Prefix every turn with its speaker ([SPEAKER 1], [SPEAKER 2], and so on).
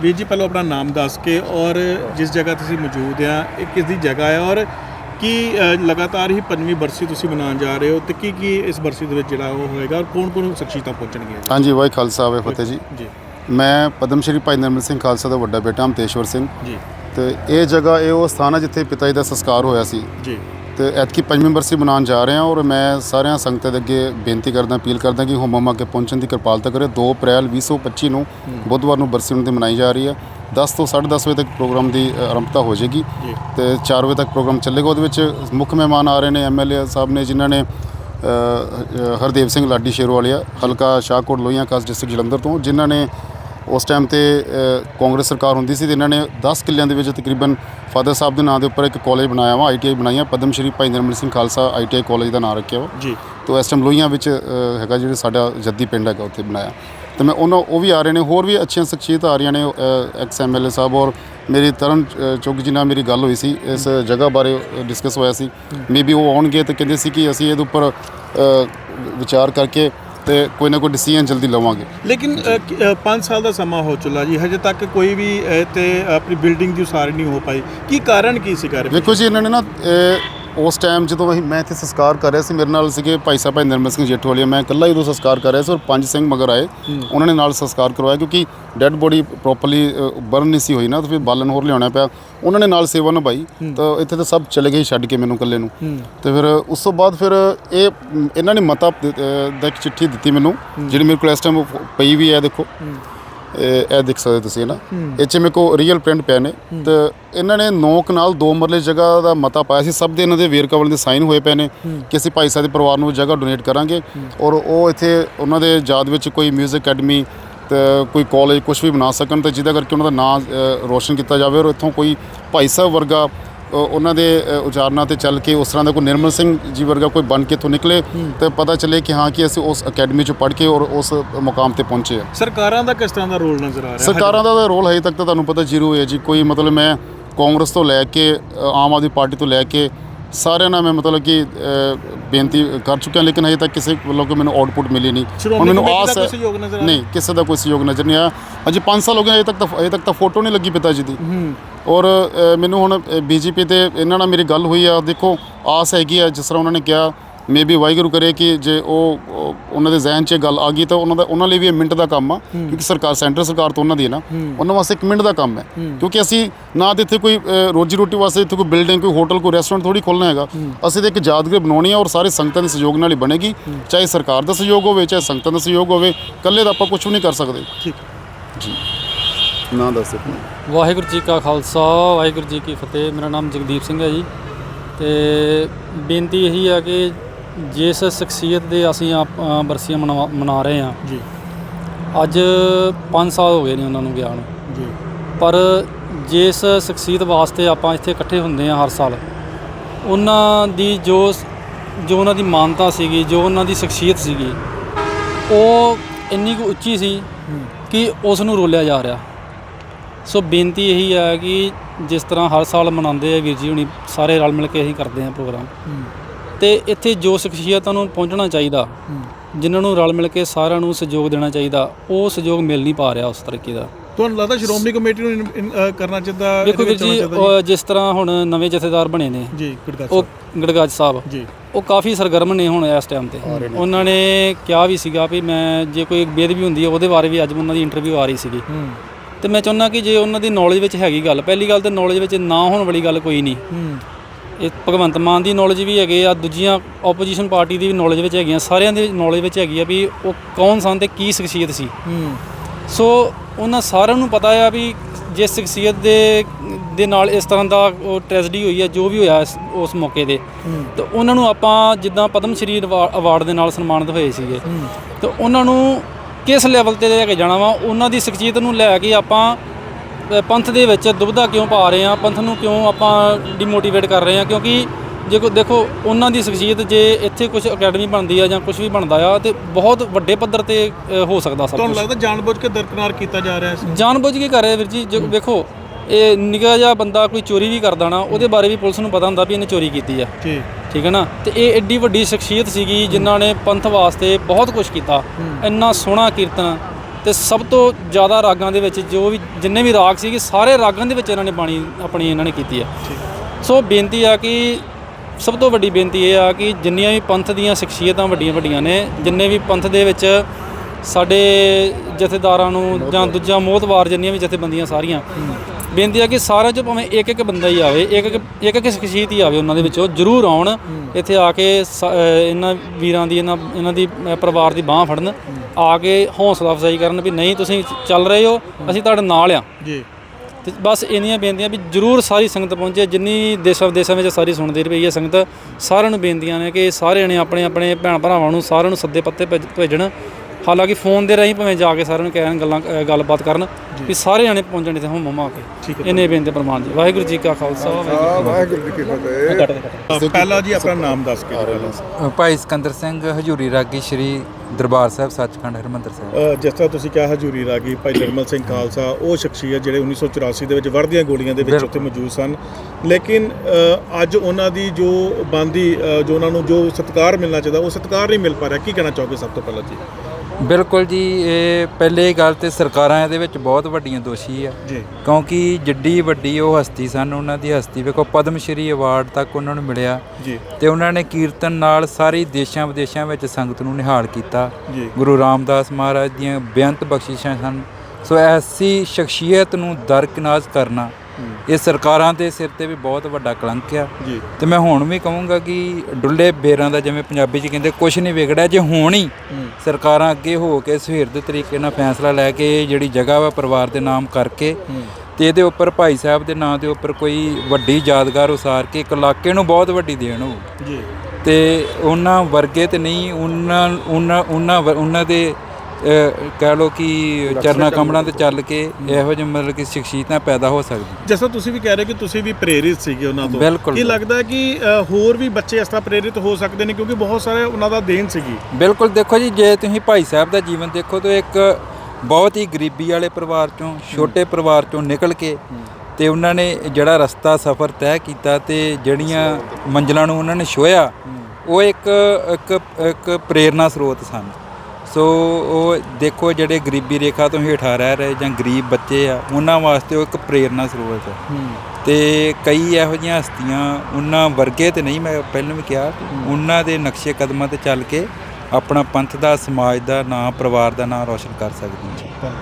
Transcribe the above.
[SPEAKER 1] ਵੀਰ ਜੀ ਪਹਿਲਾਂ ਆਪਣਾ ਨਾਮ ਦੱਸ ਕੇ ਔਰ ਜਿਸ ਜਗ੍ਹਾ ਤੁਸੀਂ ਮੌਜੂਦ ਆ ਇਹ ਕਿਸ ਦੀ ਜਗ੍ਹਾ ਹੈ ਔਰ ਕੀ ਲਗਾਤਾਰ ਹੀ ਪੰਜਵੀਂ ਬਰਸੀ ਤੁਸੀਂ ਮਨਾਉਣ ਜਾ ਰਹੇ ਹੋ ਤੇ ਕੀ ਕੀ ਇਸ ਬਰਸੀ ਦੇ ਵਿੱਚ ਜਿਹੜਾ ਉਹ ਹੋਏਗਾ ਔਰ ਕੌਣ ਕੌਣ ਸ਼ਖਸੀਅਤਾਂ ਪਹੁੰਚਣਗੀਆਂ
[SPEAKER 2] ਹਾਂਜੀ ਵਾਹਿ ਖਾਲਸਾ ਵੇ ਫਤਿਹ ਜੀ।
[SPEAKER 1] ਜੀ।
[SPEAKER 2] ਮੈਂ ਪਦਮ ਸ਼੍ਰੀ ਭਾਈ ਨਰਮਲ ਸਿੰਘ ਖਾਲਸਾ ਦਾ ਵੱਡਾ ਬੇਟਾ ਅਮਤੇਸ਼ਵਰ ਸਿੰਘ।
[SPEAKER 1] ਜੀ।
[SPEAKER 2] ਤੇ ਇਹ ਜਗ੍ਹਾ ਇਹ ਉਹ ਸਥਾਨ ਹੈ ਜਿੱਥੇ ਪਿਤਾ ਜੀ ਦਾ ਸੰਸਕਾਰ ਹੋਇਆ ਸੀ।
[SPEAKER 1] ਜੀ।
[SPEAKER 2] ਤੇ ਐਤਕੀ ਪੰਜਵੀਂ ਬਰਸੀ ਮਨਾਉਣ ਜਾ ਰਹੇ ਹਾਂ ਔਰ ਮੈਂ ਸਾਰਿਆਂ ਸੰਗਤਾਂ ਦੇ ਅੱਗੇ ਬੇਨਤੀ ਕਰਦਾ ਅਪੀਲ ਕਰਦਾ ਕਿ ਹੁਮ ਹੁਮਾ ਕੇ ਪਹੁੰਚਣ ਦੀ ਕਿਰਪਾਲਤਾ ਕਰੇ। 2 ਅਪ੍ਰੈਲ 2025 ਨੂੰ ਬੁੱਧਵਾਰ ਨੂੰ ਬਰਸੀ ਉਹਨਾਂ ਦੀ ਮਨਾਈ ਜਾ ਰਹੀ ਹੈ। 10 ਤੋਂ 10:30 ਵਜੇ ਤੱਕ ਪ੍ਰੋਗਰਾਮ ਦੀ ਆਰੰਭਤਾ ਹੋ ਜਾਏਗੀ ਤੇ 4 ਵਜੇ ਤੱਕ ਪ੍ਰੋਗਰਾਮ ਚੱਲੇਗਾ। ਉਹਦੇ ਵਿੱਚ ਮੁੱਖ ਮਹਿਮਾਨ ਆ ਰਹੇ ਨੇ ਐਮਐਲਏ ਸਾਹਿਬ ਨੇ ਜਿਨ੍ਹਾਂ ਨੇ ਹਰਦੇਵ ਸਿੰਘ ਲਾਡੀ ਸ਼ੇਰਵਾਲੀਆ ਹਲਕਾ ਸ਼ਾਹਕੋਟ ਲੋਹੀਆਂ ਖਾਸ ਡਿਸਟ੍ਰਿਕਟ ਜਲੰਧਰ ਤੋਂ ਜਿਨ੍ਹਾਂ ਨੇ ਉਸ ਟਾਈਮ ਤੇ ਕਾਂਗਰਸ ਸਰਕਾਰ ਹੁੰਦੀ ਸੀ ਤੇ ਇਹਨਾਂ ਨੇ 10 ਕਿੱਲਿਆਂ ਦੇ ਵਿੱਚ ਤਕਰੀਬਨ ਫਾਦਰ ਸਾਹਿਬ ਦੇ ਨਾਂ ਦੇ ਉੱਪਰ ਇੱਕ ਕਾਲਜ ਬਣਾਇਆ ਵਾ ITI ਬਣਾਈਆ Padma Shri Bhai Nirmal Singh Khalsa ITI college ਦਾ ਨਾਮ ਰੱਖਿਆ ਵਾ।
[SPEAKER 1] ਜੀ।
[SPEAKER 2] ਤੋ ਇਸ ਟਾਈਮ ਲੋਹੀਆਂ ਵਿੱਚ ਹੈਗਾ ਜਿਹੜੇ ਸਾਡਾ ਜੱਦੀ ਪਿੰਡ ਹੈਗਾ ਉੱਥੇ ਬਣਾਇਆ। ਤੇ ਮੈਂ ਉਹਨਾਂ ਉਹ ਵੀ ਆ ਰਹੇ ਨੇ ਹੋਰ ਵੀ ਅੱਛੀਆਂ ਸ਼ਖਸੀਅਤ ਆ ਰਹੀਆਂ ਨੇ ਐਕਸ ਐਮਐਲਏ ਸਾਹਿਬ ਔਰ ਮੇਰੀ ਤਰਨ ਚੁੱਗ ਜੀ ਨਾਲ ਮੇਰੀ ਗੱਲ ਹੋਈ ਸੀ ਇਸ ਜਗ੍ਹਾ ਬਾਰੇ ਡਿਸਕਸ ਹੋਇਆ ਸੀ। ਮੇਬੀ ਉਹ ਆਉਣਗੇ ਤੇ ਕਹਿੰਦੇ ਸੀ ਕਿ ਅਸੀਂ ਇਹਦੇ ਉੱਪਰ ਵਿਚਾਰ ਕਰਕੇ ਤੇ ਕੋਈ ਨਾ ਕੋਈ ਡਿਸੀਜਨ ਜਲਦੀ ਲਵਾਂਗੇ।
[SPEAKER 1] ਲੇਕਿਨ 5 ਸਾਲ ਦਾ ਸਮਾਂ ਹੋ ਚੁੱਲਾ ਜੀ ਹਜੇ ਤੱਕ ਕੋਈ ਵੀ ਤੇ ਆਪਣੀ ਬਿਲਡਿੰਗ ਦੀ ਉਸਾਰੀ ਨਹੀਂ ਹੋ ਪਾਈ। ਕੀ ਕਾਰਨ ਕੀ ਸੀ ਕਰ
[SPEAKER 2] ਵੇਖੋ ਜੀ ਇਹਨਾਂ ਨੇ ਨਾ ਇਹ ਉਸ ਟਾਈਮ ਜਦੋਂ ਅਸੀਂ ਮੈਂ ਇੱਥੇ ਸੰਸਕਾਰ ਕਰ ਰਿਹਾ ਸੀ ਮੇਰੇ ਨਾਲ ਸੀਗੇ ਭਾਈ ਸਾਹਿਬ ਭਾਈ ਨਿਰਮਲ ਸਿੰਘ ਜੇਠਵਾਲੀਆ ਮੈਂ ਇਕੱਲਾ ਹੀ ਉਦੋਂ ਸੰਸਕਾਰ ਕਰ ਰਿਹਾ ਸੀ ਔਰ ਪੰਜ ਸਿੰਘ ਮਗਰ ਆਏ। ਉਹਨਾਂ ਨੇ ਨਾਲ ਸੰਸਕਾਰ ਕਰਵਾਇਆ ਕਿਉਂਕਿ ਡੈੱਡ ਬੋਡੀ ਪ੍ਰੋਪਰਲੀ ਬਰਨ ਨਹੀਂ ਸੀ ਹੋਈ ਨਾ ਤਾਂ ਫਿਰ ਬਾਲਣ ਹੋਰ ਲਿਆਉਣਾ ਪਿਆ। ਉਹਨਾਂ ਨੇ ਨਾਲ ਸੇਵਾ ਨਿਭਾਈ। ਤਾਂ ਇੱਥੇ ਤਾਂ ਸਭ ਚਲੇ ਗਏ ਛੱਡ ਕੇ ਮੈਨੂੰ ਇਕੱਲੇ ਨੂੰ। ਤੇ ਫਿਰ ਉਸ ਤੋਂ ਬਾਅਦ ਫਿਰ ਇਹ ਇਹਨਾਂ ਨੇ ਮਤਾ ਦਾ ਇੱਕ ਚਿੱਠੀ ਦਿੱਤੀ ਮੈਨੂੰ ਜਿਹੜੀ ਮੇਰੇ ਕੋਲ ਇਸ ਟਾਈਮ ਪਈ ਵੀ ਹੈ ਦੇਖੋ। ਇਹ ਇਹ ਦੇਖ ਸਕਦੇ ਤੁਸੀਂ ਨਾ। ਇਹ 'ਚ ਮੇਰੇ ਕੋ ਰੀਅਲ ਪ੍ਰਿੰਟ ਪਏ ਨੇ। ਤੇ ਇਹਨਾਂ ਨੇ ਨੌਕ ਕਨਾਲ ਦੋ ਮਰਲੇ ਜਗ੍ਹਾ ਦਾ ਮਤਾ ਪਾਇਆ ਸੀ। ਸਭ ਦੇ ਇਹਨਾਂ ਦੇ ਵੇਰ ਕਵਲ ਦੇ ਸਾਈਨ ਹੋਏ ਪਏ ਨੇ ਕਿ ਅਸੀਂ ਭਾਈ ਸਾਹਿਬ ਦੇ ਪਰਿਵਾਰ ਨੂੰ ਜਗ੍ਹਾ ਡੋਨੇਟ ਕਰਾਂਗੇ। ਔਰ ਉਹ ਇੱਥੇ ਉਹਨਾਂ ਦੇ ਯਾਦ ਵਿੱਚ ਕੋਈ 뮤직 ਅਕੈਡਮੀ ਤੇ ਕੋਈ ਕਾਲਜ ਕੁਝ ਵੀ ਬਣਾ ਸਕਣ ਤੇ ਜਿਹਦਾ ਕਰਕੇ ਉਹਨਾਂ ਦਾ ਨਾਮ ਰੋਸ਼ਨ ਕੀਤਾ ਜਾਵੇ। ਔਰ ਇੱਥੋਂ ਕੋਈ ਭਾਈ ਸਾਹਿਬ ਵਰਗਾ ਉਹਨਾਂ ਦੇ ਉਚਾਰਨਾਂ ਤੇ ਚੱਲ ਕੇ ਉਸ ਤਰ੍ਹਾਂ ਦਾ ਕੋਈ ਨਿਰਮਲ ਸਿੰਘ ਜੀ ਵਰਗਾ ਕੋਈ ਬਣ ਕੇ ਇੱਥੋਂ ਨਿਕਲੇ ਤੇ ਪਤਾ ਚੱਲੇ ਕਿ ਹਾਂ ਕਿ ਅਸੀਂ ਉਸ ਅਕੈਡਮੀ 'ਚ ਪੜ੍ਹ ਕੇ ਔਰ ਉਸ ਮੁਕਾਮ ਤੇ ਪਹੁੰਚੇ ਆ
[SPEAKER 1] ਸਰਕਾਰਾਂ ਦਾ ਕਿਸ ਤਰ੍ਹਾਂ ਦਾ ਰੋਲ ਨਜ਼ਰ ਆ ਰਿਹਾ?
[SPEAKER 2] ਸਰਕਾਰਾਂ ਦਾ ਤਾਂ ਰੋਲ ਹਜੇ ਤੱਕ ਤਾਂ ਤੁਹਾਨੂੰ ਪਤਾ ਜ਼ੀਰੋ ਹੈ ਜੀ। ਕੋਈ ਮਤਲਬ ਮੈਂ ਕਾਂਗਰਸ ਤੋਂ ਲੈ ਕੇ ਆਮ ਆਦਮੀ ਪਾਰਟੀ ਤੋਂ ਲੈ ਕੇ ਸਾਰਿਆਂ ਨਾਲ ਮੈਂ ਮਤਲਬ ਕਿ ਬੇਨਤੀ ਕਰ ਚੁੱਕਿਆ ਲੇਕਿਨ ਹਜੇ ਤੱਕ ਕਿਸੇ ਵੱਲੋਂ ਕੋਈ ਮੈਨੂੰ ਆਊਟਪੁੱਟ ਮਿਲੀ ਨਹੀਂ। ਹੁਣ ਮੈਨੂੰ ਆਸ ਹੈ? ਨਹੀਂ ਕਿਸੇ ਦਾ ਕੋਈ ਸਹਿਯੋਗ ਨਜ਼ਰ ਨਹੀਂ ਆਇਆ। ਅਜੇ 5 ਸਾਲ ਹੋ ਗਏ ਹਜੇ ਤੱਕ ਤਾਂ ਹਜੇ ਤੱਕ ਤਾਂ ਫੋਟੋ ਨਹੀਂ ਲੱਗੀ ਪਿਤਾ ਜੀ ਦੀ। ਔਰ ਮੈਨੂੰ ਹੁਣ ਬੀਜੇਪੀ ਤੇ ਇਹਨਾਂ ਨਾਲ ਮੇਰੀ ਗੱਲ ਹੋਈ ਆ। ਦੇਖੋ ਆਸ ਹੈਗੀ ਆ ਜਿਸ ਤਰ੍ਹਾਂ ਉਹਨਾਂ ਨੇ ਕਿਹਾ ਮੇਬੀ ਵਾਹਿਗੁਰੂ ਕਰੇ ਕਿ ਜੇ ਉਹ ਉਹ- ਉਹਨਾਂ ਦੇ ਜ਼ਿਹਨ 'ਚ ਗੱਲ ਆ ਗਈ ਤਾਂ ਉਹਨਾਂ ਦਾ ਉਹਨਾਂ ਲਈ ਵੀ ਇਹ ਮਿੰਟ ਦਾ ਕੰਮ ਆ ਕਿਉਂਕਿ ਸਰਕਾਰ ਸੈਂਟਰ ਸਰਕਾਰ ਤੋਂ ਉਹਨਾਂ ਦੀ ਹੈ ਨਾ। ਉਹਨਾਂ ਵਾਸਤੇ ਇੱਕ ਮਿੰਟ ਦਾ ਕੰਮ ਹੈ। ਕਿਉਂਕਿ ਅਸੀਂ ਨਾ ਤੇ ਇੱਥੇ ਕੋਈ ਰੋਜੀ ਰੋਟੀ ਵਾਸਤੇ ਇੱਥੇ ਕੋਈ ਬਿਲਡਿੰਗ ਕੋਈ ਹੋਟਲ ਕੋਈ ਰੈਸਟੋਰੈਂਟ ਥੋੜੀ ਖੋਲ੍ਹਣਾ ਹੈਗਾ। ਅਸੀਂ ਤਾਂ ਇੱਕ ਯਾਦਗਾਰ ਬਣਾਉਣੀ ਆ ਔਰ ਸਾਰੇ ਸੰਗਤਾਂ ਦੇ ਸਹਿਯੋਗ ਨਾਲ ਹੀ ਬਣੇਗੀ। ਚਾਹੇ ਸਰਕਾਰ ਦਾ ਸਹਿਯੋਗ ਹੋਵੇ ਚਾਹੇ ਸੰਗਤਾਂ ਦਾ ਸਹਿਯੋਗ ਹੋਵੇ ਇਕੱਲੇ ਤਾਂ ਆਪਾਂ ਕੁਝ ਵੀ ਨਹੀਂ ਕਰ ਸਕਦੇ।
[SPEAKER 1] ਠੀਕ।
[SPEAKER 2] ਜੀ। ਨਾ ਦੱਸ ਸਕਦਾ
[SPEAKER 3] ਵਾਹਿਗੁਰੂ ਜੀ ਕਾ ਖਾਲਸਾ ਵਾਹਿਗੁਰੂ ਜੀ ਕੀ ਫਤਿਹ। ਮੇਰਾ ਨਾਮ ਜਗਦੀਪ ਸਿੰਘ ਹੈ ਜੀ। ਤੇ ਬੇਨਤੀ ਇਹੀ ਆ ਕਿ ਜਿਸ ਸ਼ਖਸੀਅਤ ਦੇ ਅਸੀਂ ਆਪ ਬਰਸੀਆਂ ਮਨਾ ਰਹੇ ਹਾਂ
[SPEAKER 1] ਜੀ।
[SPEAKER 3] ਅੱਜ 5 ਸਾਲ ਹੋ ਗਏ ਨੇ ਉਹਨਾਂ ਨੂੰ ਗਿਆ ਨੂੰ।
[SPEAKER 1] ਜੀ।
[SPEAKER 3] ਪਰ ਜਿਸ ਸ਼ਖਸੀਅਤ ਵਾਸਤੇ ਆਪਾਂ ਇੱਥੇ ਇਕੱਠੇ ਹੁੰਦੇ ਹਾਂ ਹਰ ਸਾਲ ਉਹਨਾਂ ਦੀ ਜੋ ਜੋ ਉਹਨਾਂ ਦੀ ਮਾਨਤਾ ਸੀਗੀ ਜੋ ਉਹਨਾਂ ਦੀ ਸ਼ਖਸੀਅਤ ਸੀਗੀ ਉਹ ਇੰਨੀ ਕੁ ਉੱਚੀ ਸੀ ਕਿ ਉਸ ਨੂੰ ਰੋਲਿਆ ਜਾ ਰਿਹਾ। ਸੋ ਬੇਨਤੀ ਇਹੀ ਹੈ ਕਿ ਜਿਸ ਤਰ੍ਹਾਂ ਹਰ ਸਾਲ ਮਨਾਉਂਦੇ ਆ ਵੀਰ ਜੀ ਹੁਣੀ ਸਾਰੇ ਰਲ ਮਿਲ ਕੇ ਅਸੀਂ ਕਰਦੇ ਹਾਂ ਪ੍ਰੋਗਰਾਮ। ਤੇ ਇੱਥੇ ਜੋ ਸ਼ਖਸੀਅਤਾਂ ਨੂੰ ਪਹੁੰਚਣਾ ਚਾਹੀਦਾ। ਜਿਨ੍ਹਾਂ ਨੂੰ ਰਲ ਮਿਲ ਕੇ ਸਾਰਿਆਂ ਨੂੰ ਸਹਿਯੋਗ ਦੇਣਾ ਚਾਹੀਦਾ ਉਹ ਸਹਿਯੋਗ ਮਿਲ ਨਹੀਂ ਪਾ ਰਿਹਾ ਉਸ ਤਰੀਕੇ ਦਾ।
[SPEAKER 1] ਤੁਹਾਨੂੰ ਲੱਗਦਾ ਸ਼੍ਰੋਮਣੀ ਕਮੇਟੀ ਨੂੰ ਇਨ- ਕਰਨਾ ਚਾਹੀਦਾ ਇਹਦੇ
[SPEAKER 3] ਵੀਰ ਜੀ ਉਹ ਜਿਸ ਤਰ੍ਹਾਂ ਹੁਣ ਨਵੇਂ ਜਥੇਦਾਰ ਬਣੇ ਨੇ
[SPEAKER 1] ਜੀ ਗੁਰਦਾਸ
[SPEAKER 3] ਉਹ ਗੜਗਾਜ ਸਾਹਿਬ।
[SPEAKER 1] ਜੀ।
[SPEAKER 3] ਉਹ ਕਾਫੀ ਸਰਗਰਮ ਨੇ ਹੁਣ ਇਸ ਟਾਈਮ ਤੇ। ਉਹਨਾਂ ਨੇ ਕਿਹਾ ਵੀ ਸੀਗਾ ਵੀ ਮੈਂ ਜੇ ਕੋਈ ਬੇਦਬੀ ਹੁੰਦੀ ਹੈ ਉਹਦੇ ਬਾਰੇ ਵੀ ਅੱਜ ਉਹਨਾਂ ਦੀ ਇੰਟਰਵਿਊ ਆ ਰਹੀ ਸੀਗੀ।
[SPEAKER 1] ਹੂੰ।
[SPEAKER 3] ਤੇ ਮੈਂ ਚਾਹੁੰਦਾ ਕਿ ਜੇ ਉਹਨਾਂ ਦੀ ਨੌਲੇਜ ਵਿੱਚ ਹੈਗੀ ਗੱਲ ਪਹਿਲੀ ਗੱਲ ਤੇ ਨੌਲੇਜ ਵਿੱਚ ਨਾ ਹੋਣ ਵਾਲੀ ਗੱਲ ਕੋਈ ਨਹੀਂ।
[SPEAKER 1] ਹੂੰ।
[SPEAKER 3] ਇਹ ਭਗਵੰਤ ਮਾਨ ਦੀ ਨੌਲੇਜ ਵੀ ਹੈਗੇ ਆ ਦੂਜੀਆਂ ਆਪੋਜੀਸ਼ਨ ਪਾਰਟੀ ਦੀ ਵੀ ਨੌਲੇਜ ਵਿੱਚ ਹੈਗੀਆਂ ਸਾਰਿਆਂ ਦੀ ਨੌਲੇਜ ਵਿੱਚ ਹੈਗੀ ਆ ਵੀ ਉਹ ਕੌਣ ਸਨ ਤੇ ਕੀ ਸ਼ਖਸੀਅਤ ਸੀ।
[SPEAKER 1] ਹੂੰ।
[SPEAKER 3] ਸੋ ਉਹਨਾਂ ਸਾਰਿਆਂ ਨੂੰ ਪਤਾ ਆ ਵੀ ਜਿਸ ਸ਼ਖਸੀਅਤ ਦੇ ਦੇ ਨਾਲ ਇਸ ਤਰ੍ਹਾਂ ਦਾ ਉਹ ਟ੍ਰੈਜਡੀ ਹੋਈ ਹੈ ਜੋ ਵੀ ਹੋਇਆ ਉਸ ਮੌਕੇ ਤੇ ਤੇ ਉਹਨਾਂ ਨੂੰ ਆਪਾਂ ਜਿੱਦਾਂ ਪਦਮ ਸ਼੍ਰੀ ਅਵਾ- ਅਵਾਰਡ ਦੇ ਨਾਲ ਸਨਮਾਨਿਤ ਹੋਏ ਸੀਗੇ। ਤੇ ਉਹਨਾਂ ਨੂੰ ਕਿਸ ਲੈਵਲ ਤੇ ਲੈ ਕੇ ਜਾਣਾ ਵਾ ਉਹਨਾਂ ਦੀ ਸ਼ਖਸੀਅਤ ਨੂੰ ਲੈ ਕੇ ਆਪਾਂ ਪੰਥ ਦੇ ਵਿੱਚ ਦੁਬਿਧਾ ਕਿਉਂ ਪਾ ਰਹੇ ਆ ਪੰਥ ਨੂੰ ਕਿਉਂ ਆਪਾਂ ਡਿਮੋਟੀਵੇਟ ਕਰ ਰਹੇ ਆ ਕਿਉਂਕਿ ਜੇ ਕੋ ਦੇਖੋ ਉਹਨਾਂ ਦੀ ਸ਼ਖਸੀਅਤ ਜੇ ਇੱਥੇ ਕੁਝ ਅਕੈਡਮੀ ਬਣਦੀ ਆ ਜਾਂ ਕੁਝ ਵੀ ਬਣਦਾ ਆ ਤੇ ਬਹੁਤ ਵੱਡੇ ਪੱਧਰ ਤੇ ਹੋ ਸਕਦਾ ਸਭ
[SPEAKER 1] ਤੁਹਾਨੂੰ ਲੱਗਦਾ ਜਾਣਬੁੱਝ ਕੇ ਦਰਕਨਾਰ ਕੀਤਾ ਜਾ ਰਿਹਾ ਹੈ
[SPEAKER 3] ਜਾਣਬੁੱਝ ਕੇ ਕਰ ਰਿਹਾ ਵੀਰ ਜੀ ਜੇ ਵੇਖੋ ਇਹ ਨਿੱਕਾ ਜਿਹਾ ਬੰਦਾ ਕੋਈ ਚੋਰੀ ਵੀ ਕਰਦਾ ਨਾ ਉਹਦੇ ਬਾਰੇ ਵੀ ਪੁਲਿਸ ਨੂੰ ਪਤਾ ਹੁੰਦਾ ਵੀ ਇਹਨੇ ਚੋਰੀ ਕੀਤੀ ਆ।
[SPEAKER 1] ਜੀ।
[SPEAKER 3] ਠੀਕ ਹੈ ਨਾ? ਤੇ ਇਹ ਐਡੀ ਵੱਡੀ ਸ਼ਖਸੀਅਤ ਸੀਗੀ ਜਿਨ੍ਹਾਂ ਨੇ ਪੰਥ ਵਾਸਤੇ ਬਹੁਤ ਕੁਝ ਕੀਤਾ। ਇੰਨਾ ਸੋਹਣਾ ਕੀਰਤਨ ਤੇ ਸਭ ਤੋਂ ਜ਼ਿਆਦਾ ਰਾਗਾਂ ਦੇ ਵਿੱਚ ਜੋ ਵੀ ਜਿੰਨੇ ਵੀ ਰਾਗ ਸੀਗੇ ਸਾਰੇ ਰਾਗਾਂ ਦੇ ਵਿੱਚ ਇਹਨਾਂ ਨੇ ਬਾਣੀ ਆਪਣੀ ਇਹਨਾਂ ਨੇ ਕੀਤੀ ਆ ਸੋ ਬੇਨਤੀ ਆ ਕਿ ਸਭ ਤੋਂ ਵੱਡੀ ਬੇਨਤੀ ਇਹ ਆ ਕਿ ਜਿੰਨੀਆਂ ਵੀ ਪੰਥ ਦੀਆਂ ਸ਼ਖਸੀਅਤਾਂ ਵੱਡੀਆਂ ਵੱਡੀਆਂ ਨੇ ਜਿੰਨੇ ਵੀ ਪੰਥ ਦੇ ਵਿੱਚ ਸਾਡੇ ਜਥੇਦਾਰਾਂ ਨੂੰ ਜਾਂ ਦੂਜਾ ਮੋਹਤਵਾਰ ਜਿੰਨੀਆਂ ਵੀ ਜਥੇਬੰਦੀਆਂ ਸਾਰੀਆਂ ਬੇਨਤੀ ਆ ਕਿ ਸਾਰਿਆਂ ਚੋਂ ਭਾਵੇਂ ਇੱਕ ਇੱਕ ਬੰਦਾ ਹੀ ਆਵੇ ਇੱਕ ਇੱਕ ਇੱਕ ਇੱਕ ਸ਼ਖਸੀਅਤ ਹੀ ਆਵੇ ਉਹਨਾਂ ਦੇ ਵਿੱਚੋਂ ਜ਼ਰੂਰ ਆਉਣ ਇੱਥੇ ਆ ਕੇ ਸ- ਅਹ ਇਹਨਾਂ ਵੀਰਾਂ ਦੀ ਇਹਨਾਂ ਇਹਨਾਂ ਦੀ ਅਹ ਪਰਿਵਾਰ ਦੀ ਬਾਹ ਫੜਨ ਆ ਕੇ ਹੌਸਲਾ ਅਫਜ਼ਾਈ ਕਰਨ ਵੀ ਨਹੀਂ ਤੁਸੀਂ ਚੱਲ ਰਹੇ ਹੋ ਅਸੀਂ ਤੁਹਾਡੇ ਨਾਲ ਆ।
[SPEAKER 1] ਜੀ।
[SPEAKER 3] ਤੇ ਬਸ ਇੰਨੀਆਂ ਬੇਨਤੀਆਂ ਵੀ ਜਰੂਰ ਸਾਰੀ ਸੰਗਤ ਪਹੁੰਚੇ ਜਿੰਨੀ ਦੇਸ਼ਾਂ ਵਿਦੇਸ਼ਾਂ ਵਿੱਚ ਸਾਰੀ ਸੁਣਦੀ ਰਹੀ ਹੈ ਸੰਗਤ ਸਾਰਿਆਂ ਨੂੰ ਬੇਨਤੀਆਂ ਨੇ ਕਿ ਸਾਰਿਆਂ ਨੇ ਆਪਣੇ ਆਪਣੇ ਭੈਣ ਭਰਾਵਾਂ ਨੂੰ ਸਾਰਿਆਂ ਨੂੰ ਸੱਦੇ ਪੱਤੇ ਭੇਜ- ਭੇਜਣ। ਹਾਲਾਂਕਿ ਫੋਨ ਦੇ ਰਾਹੀਂ ਭਾਵੇਂ ਜਾ ਕੇ ਸਾਰਿਆਂ ਨੂੰ ਕਹਿਣ ਗੱਲਾਂ ਅ, ਗੱਲਬਾਤ ਕਰਨ ਵੀ ਸਾਰੇ ਜਾਣੇ ਪਹੁੰਚਣ ਇੱਥੇ ਹੁਮ ਹੁਮਾ ਕੇ। ਇੰਨੇ ਬੇਨਤੀ ਪ੍ਰਮਾਨ ਜੀ। ਵਾਹਿਗੁਰੂ ਜੀ ਕਾ ਖਾਲਸਾ ਵਾਹਿਗੁਰੂ
[SPEAKER 4] ਵਾਹਿਗੁਰੂ ਜੀ ਕੀ ਫਤਿਹ।
[SPEAKER 1] ਅ, ਪਹਿਲਾਂ ਜੀ ਆਪਣਾ ਨਾਮ ਦੱਸ ਕੇ ਪਹਿਲਾਂ।
[SPEAKER 5] ਭਾਈ ਸਿਕੰਦਰ ਸਿੰਘ ਹਜੂਰੀ ਰਾਗੀ ਸ਼੍ਰੀ ਦਰਬਾਰ ਸਾਹਿਬ ਸੱਚਖੰਡ ਹਰਿਮੰਦਰ ਸਾਹਿਬ।
[SPEAKER 1] ਅ, ਜਿਸ ਤਰ੍ਹਾਂ ਤੁਸੀਂ ਕਿਹਾ ਹਜੂਰੀ ਰਾਗੀ ਭਾਈ ਨਿਰਮਲ ਸਿੰਘ ਖਾਲਸਾ ਉਹ ਸ਼ਖਸੀਅਤ ਜਿਹੜੇ 1984 ਦੇ ਵਿੱਚ ਵਰਦੀਆਂ ਗੋਲੀਆਂ ਦੇ ਵਿੱਚ
[SPEAKER 5] ਬਿਲਕੁਲ।
[SPEAKER 1] ਉੱਥੇ ਮੌਜੂਦ ਸਨ। ਲੇਕਿਨ ਅ, ਅੱਜ ਉਹਨਾਂ ਦੀ ਜੋ ਬੰਦੀ ਜੋ ਉਹਨਾਂ ਨੂੰ ਜੋ ਸਤਿਕਾਰ ਮਿਲਣਾ ਚਾਹੀਦਾ ਉਹ ਸਤਿਕਾਰ ਨਹੀਂ ਮਿਲ ਪਾ ਰਿਹਾ। ਕੀ ਕਹਿਣਾ ਚਾਹੋਗੇ ਸਭ ਤੋਂ ਪਹਿਲਾਂ ਜੀ?
[SPEAKER 5] ਬਿਲਕੁਲ ਜੀ ਇਹ ਪਹਿਲੇ ਗੱਲ ਤੇ ਸਰਕਾਰਾਂ ਇਹਦੇ ਵਿੱਚ ਬਹੁਤ ਵੱਡੀਆਂ ਦੋਸ਼ੀ ਆ।
[SPEAKER 1] ਜੀ।
[SPEAKER 5] ਕਿਉਂਕਿ ਜਿੱਡੀ ਵੱਡੀ ਉਹ ਹਸਤੀ ਸਨ ਉਹਨਾਂ ਦੀ ਹਸਤੀ ਵੇਖੋ ਪਦਮ ਸ਼੍ਰੀ ਅਵਾਰਡ ਤੱਕ ਉਹਨਾਂ ਨੂੰ ਮਿਲਿਆ।
[SPEAKER 1] ਜੀ।
[SPEAKER 5] ਤੇ ਉਹਨਾਂ ਨੇ ਕੀਰਤਨ ਨਾਲ ਸਾਰੇ ਦੇਸ਼ਾਂ ਵਿਦੇਸ਼ਾਂ ਵਿੱਚ ਸੰਗਤ ਨੂੰ ਨਿਹਾਲ ਕੀਤਾ। ਗੁਰੂ ਰਾਮਦਾਸ ਮਹਾਰਾਜ ਦੀਆਂ ਬੇਅੰਤ ਬਖਸ਼ਿਸ਼ਾਂ ਸਨ। ਸੋ ਐਸੀ ਸ਼ਖਸੀਅਤ ਨੂੰ ਦਰਕਿਨਾਜ਼ ਕਰਨਾ ਇਹ ਸਰਕਾਰਾਂ ਦੇ ਸਿਰ ਤੇ ਵੀ ਬਹੁਤ ਵੱਡਾ ਕਲੰਕ ਆ। ਤੇ ਮੈਂ ਹੁਣ ਵੀ ਕਹੂੰਗਾ ਕਿ ਡੁੱਲੇ ਬੇਰਾਂ ਦਾ ਜਿਵੇਂ ਪੰਜਾਬੀ 'ਚ ਕਹਿੰਦੇ ਕੁਝ ਨਹੀਂ ਵਿਗੜਿਆ ਜੇ ਹੁਣ ਹੀ ਸਰਕਾਰਾਂ ਅੱਗੇ ਹੋ ਕੇ ਸੁਹਿਰਦ ਤਰੀਕੇ ਨਾਲ ਫੈਸਲਾ ਲੈ ਕੇ ਜਿਹੜੀ ਜਗ੍ਹਾ ਵਾ ਪਰਿਵਾਰ ਦੇ ਨਾਮ ਕਰਕੇ ਤੇ ਇਹਦੇ ਉੱਪਰ ਭਾਈ ਸਾਹਿਬ ਦੇ ਨਾਂ ਦੇ ਉੱਪਰ ਕੋਈ ਵੱਡੀ ਯਾਦਗਾਰ ਉਸਾਰ ਕੇ ਇੱਕ ਇਲਾਕੇ ਨੂੰ ਬਹੁਤ ਵੱਡੀ ਦੇਣ ਹੋਊ।
[SPEAKER 1] ਜੀ।
[SPEAKER 5] ਤੇ ਉਹਨਾਂ ਵਰਗੇ ਤੇ ਨਹੀਂ ਉਹਨਾਂ ਉਹਨਾਂ ਉਹਨਾਂ ਦੇ ਕਹਿ ਲੋ ਕਿ ਚਰਨਾ ਕਮਲਾਂ ਤੇ ਚੱਲ ਕੇ ਇਹੋ ਜਿਹੇ ਮਤਲਬ ਕਿ ਸ਼ਖਸੀਅਤਾਂ ਪੈਦਾ ਹੋ ਸਕਦੀਆਂ।
[SPEAKER 1] ਜਿਸ ਤਰ੍ਹਾਂ ਤੁਸੀਂ ਵੀ ਕਹਿ ਰਹੇ ਕਿ ਤੁਸੀਂ ਵੀ ਪ੍ਰੇਰਿਤ ਸੀਗੇ ਉਹਨਾਂ ਤੋਂ।
[SPEAKER 5] ਬਿਲਕੁਲ।
[SPEAKER 1] ਕੀ ਲੱਗਦਾ ਕਿ ਹੋਰ ਵੀ ਬੱਚੇ ਇਸ ਤਰ੍ਹਾਂ ਪ੍ਰੇਰਿਤ ਹੋ ਸਕਦੇ ਨੇ? ਕਿਉਂਕਿ ਬਹੁਤ ਸਾਰੇ ਉਹਨਾਂ ਦਾ ਦੇਣ ਸੀਗੀ।
[SPEAKER 5] ਬਿਲਕੁਲ ਦੇਖੋ ਜੀ ਜੇ ਤੁਸੀਂ ਭਾਈ ਸਾਹਿਬ ਦਾ ਜੀਵਨ ਦੇਖੋ ਤਾਂ ਇੱਕ ਬਹੁਤ ਹੀ ਗਰੀਬੀ ਵਾਲੇ ਪਰਿਵਾਰ ਚੋਂ ਛੋਟੇ ਪਰਿਵਾਰ ਚੋਂ ਨਿਕਲ ਕੇ ਤੇ ਉਹਨਾਂ ਨੇ ਜਿਹੜਾ ਰਸਤਾ ਸਫ਼ਰ ਤੈਅ ਕੀਤਾ ਤੇ ਜਿਹੜੀਆਂ ਮੰਜ਼ਲਾਂ ਨੂੰ ਉਹਨਾਂ ਨੇ ਛੋਇਆ ਉਹ ਇੱਕ ਇੱਕ ਇੱਕ ਪ੍ਰੇਰਨਾ ਸਰੋਤ ਸਨ। ਸੋ ਉਹ ਦੇਖੋ ਜਿਹੜੇ ਗਰੀਬੀ ਰੇਖਾ ਤੋਂ ਹੇਠਾਂ ਰਹਿ ਰਹੇ ਜਾਂ ਗਰੀਬ ਬੱਚੇ ਆ ਉਹਨਾਂ ਵਾਸਤੇ ਉਹ ਇੱਕ ਪ੍ਰੇਰਨਾ ਸਰੋਤ ਹੈ। ਤੇ ਕਈ ਇਹੋ ਜਿਹੀਆਂ ਹਸਤੀਆਂ ਉਹਨਾਂ ਵਰਗੇ ਤੇ ਨਹੀਂ ਮੈਂ ਪਹਿਲਾਂ ਵੀ ਕਿਹਾ ਉਹਨਾਂ ਦੇ ਨਕਸ਼ੇ ਕਦਮਾਂ ਤੇ ਚੱਲ ਕੇ ਆਪਣਾ ਪੰਥ ਦਾ ਸਮਾਜ ਦਾ ਨਾਂ ਪਰਿਵਾਰ ਦਾ ਨਾਂ ਰੋਸ਼ਨ ਕਰ ਸਕਦੀਆਂ।